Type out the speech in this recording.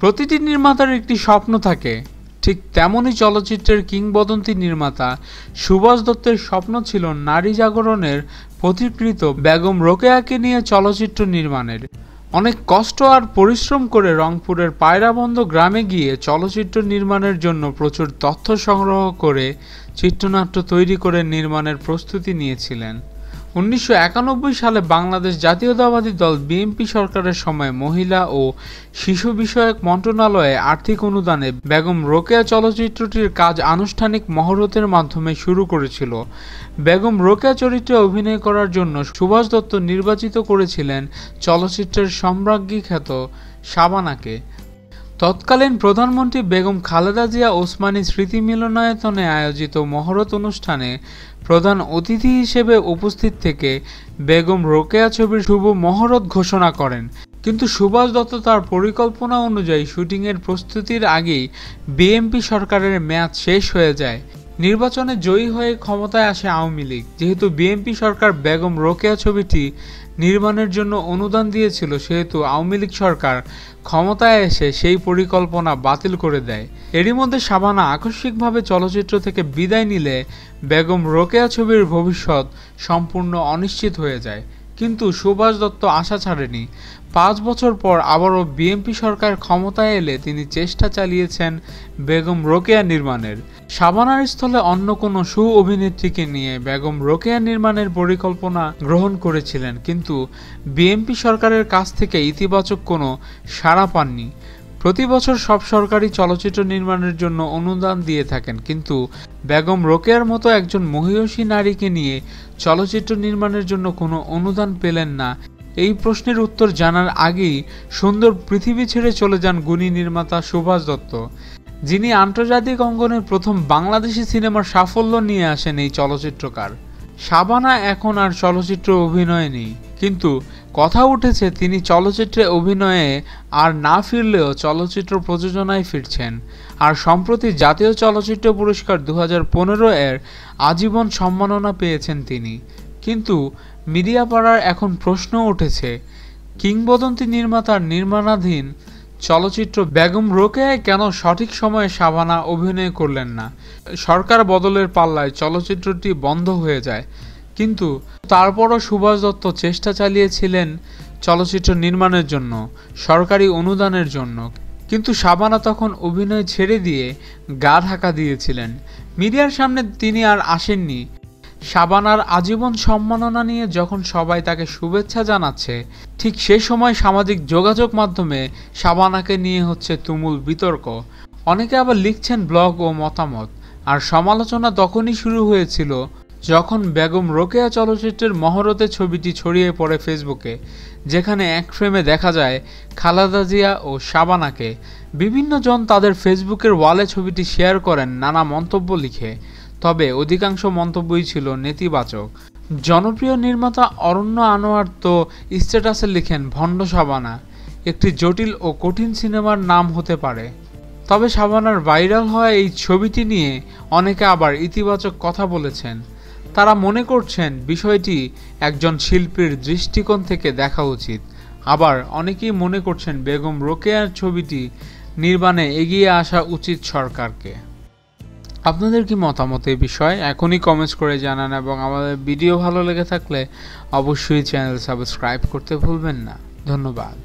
প্রতিটি নির্মাতার একটি স্বপ্ন থাকে। ঠিক তেমনই চলচ্চিত্রের কিংবদন্তি নির্মাতা সুভাষ দত্তের স্বপ্ন ছিল নারী জাগরণের প্রতিকৃত বেগম রোকেয়াকে নিয়ে চলচ্চিত্র নির্মাণের। অনেক কষ্ট আর পরিশ্রম করে রংপুরের পায়রাবন্দ গ্রামে গিয়ে চলচ্চিত্র নির্মাণের জন্য প্রচুর তথ্য সংগ্রহ করে চিত্রনাট্য তৈরি করে নির্মাণের প্রস্তুতি নিয়েছিলেন। উনিশশো একানব্বই সালে বাংলাদেশ জাতীয়তাবাদী দল বিএনপি সরকারের সময় মহিলা ও শিশু বিষয়ক মন্ত্রণালয়ে আর্থিক অনুদানে বেগম রোকেয়া চলচ্চিত্রটির কাজ আনুষ্ঠানিক মহরতের মাধ্যমে শুরু করেছিল। বেগম রোকেয়া চরিত্রে অভিনয় করার জন্য সুভাষ দত্ত নির্বাচিত করেছিলেন চলচ্চিত্রের সম্রাজ্ঞী খ্যাত শাবানাকে। তৎকালীন প্রধানমন্ত্রী বেগম খালেদা জিয়া ওসমানী স্মৃতি মিলনায়তনে আয়োজিত মহরত অনুষ্ঠানে প্রধান অতিথি হিসেবে উপস্থিত থেকে বেগম রোকেয়া ছবির শুভ মহরত ঘোষণা করেন। কিন্তু সুভাষ দত্ত তার পরিকল্পনা অনুযায়ী শুটিংয়ের প্রস্তুতির আগেই বিএনপি সরকারের মেয়াদ শেষ হয়ে যায়। নির্বাচনে জয়ী হয়ে ক্ষমতায় আসে আওয়ামী লীগ। যেহেতু বিএনপি সরকার বেগম রোকেয়া ছবিটি নির্মাণের জন্য অনুদান দিয়েছিল সেহেতু আওয়ামী লীগ সরকার ক্ষমতায় এসে সেই পরিকল্পনা বাতিল করে দেয়। এরই মধ্যে শাবানা আকস্মিকভাবে চলচ্চিত্র থেকে বিদায় নিলে বেগম রোকেয়া ছবির ভবিষ্যৎ সম্পূর্ণ অনিশ্চিত হয়ে যায়। কিন্তু সুভাষ দত্ত আশা ছাড়েনি। পাঁচ বছর পর আবারও বিএনপি সরকার ক্ষমতায় এলে তিনি চেষ্টা চালিয়েছেন বেগম রোকেয়া নির্মাণের। সাবানার স্থলে অন্য কোনো সু অভিনেত্রীকে নিয়ে বেগম রোকেয়া নির্মাণের পরিকল্পনা গ্রহণ করেছিলেন, কিন্তু বিএনপি সরকারের কাছ থেকে ইতিবাচক কোনো সাড়া পাননি। প্রতি বছর সব সরকারি চলচ্চিত্র নির্মাণের জন্য অনুদান দিয়ে থাকেন, কিন্তু বেগম রোকেয়ার মতো একজন মহিষী নারীকে নিয়ে চলচ্চিত্র নির্মাণের জন্য কোনো অনুদান পেলেন না। এই প্রশ্নের উত্তর জানার আগেই সুন্দর পৃথিবী ছেড়ে চলে যান গুণী নির্মাতা সুভাষ দত্ত। যিনি আন্তর্জাতিক অঙ্গনে প্রথম বাংলাদেশি সিনেমার সাফল্য নিয়ে আসেন এই চলচ্চিত্রকার। শাবানা এখন আর চলচ্চিত্র অভিনয় নেই, কিন্তু কথা উঠেছে, তিনি চলচ্চিত্রে অভিনয়ে আর না ফিরলেও চলচ্চিত্র প্রযোজনায় ফিরছেন। আর সম্প্রতি জাতীয় চলচ্চিত্র পুরস্কার দুহাজার পনেরো এর আজীবন সম্মাননা পেয়েছেন তিনি। কিন্তু মিডিয়া পাড়ার এখন প্রশ্ন উঠেছে, কিংবদন্তি নির্মাতার নির্মাণাধীন চলচ্চিত্র বেগম রোকেয়ায় কেন সঠিক সময়ে শাবানা অভিনয় করলেন না? সরকার বদলের পাল্লায় চলচ্চিত্রটি বন্ধ হয়ে যায়। কিন্তু তারপরও সুভাষ দত্ত চেষ্টা চালিয়েছিলেন চলচ্চিত্র নির্মাণের জন্য, সরকারি অনুদানের জন্য। কিন্তু শাবানা তখন অভিনয় ছেড়ে দিয়ে গা ঢাকা দিয়েছিলেন। মিডিয়ার সামনে তিনি আর আসেননি। শাবানার আজীবন সম্মাননা নিয়ে যখন সবাই তাকে শুভেচ্ছা জানাচ্ছে, ঠিক সে সময় সামাজিক যোগাযোগ মাধ্যমে শাবানাকে নিয়ে হচ্ছে তুমুল বিতর্ক। অনেকে আবার লিখছেন ব্লগ ও মতামত। আর সমালোচনা তখনই শুরু হয়েছিল যখন বেগম রোকেয়া চলচ্চিত্রের মহরতে ছবিটি ছড়িয়ে পড়ে ফেসবুকে, যেখানে এক ফ্রেমে দেখা যায় খালেদা জিয়া ও শাবানাকে, বিভিন্ন জন তাদের ফেসবুকের ওয়ালে ছবিটি শেয়ার করেন নানা মন্তব্য লিখে। তবে অধিকাংশ মন্তব্যই ছিল নেতিবাচক। জনপ্রিয় নির্মাতা অরণ্য আনোয়ার তো স্ট্যাটাসে লিখেন, ভণ্ড শাবানা, একটি জটিল ও কঠিন সিনেমার নাম হতে পারে। তবে শাবানার ভাইরাল হওয়া এই ছবিটি নিয়ে অনেকে আবার ইতিবাচক কথা বলেছেন। তারা মনে করছেন বিষয়টি একজন শিল্পীর দৃষ্টিকোণ থেকে দেখা উচিত। আবার অনেকেই মনে করছেন বেগম রোকেয়ার ছবিটি নির্মাণে এগিয়ে আসা উচিত সরকারকে। আপনাদের কি মতামত এই বিষয়ে? এখনই কমেন্টস করে জানান এবং আমাদের ভিডিও ভালো লেগে থাকলে অবশ্যই চ্যানেল সাবস্ক্রাইব করতে ভুলবেন না। ধন্যবাদ।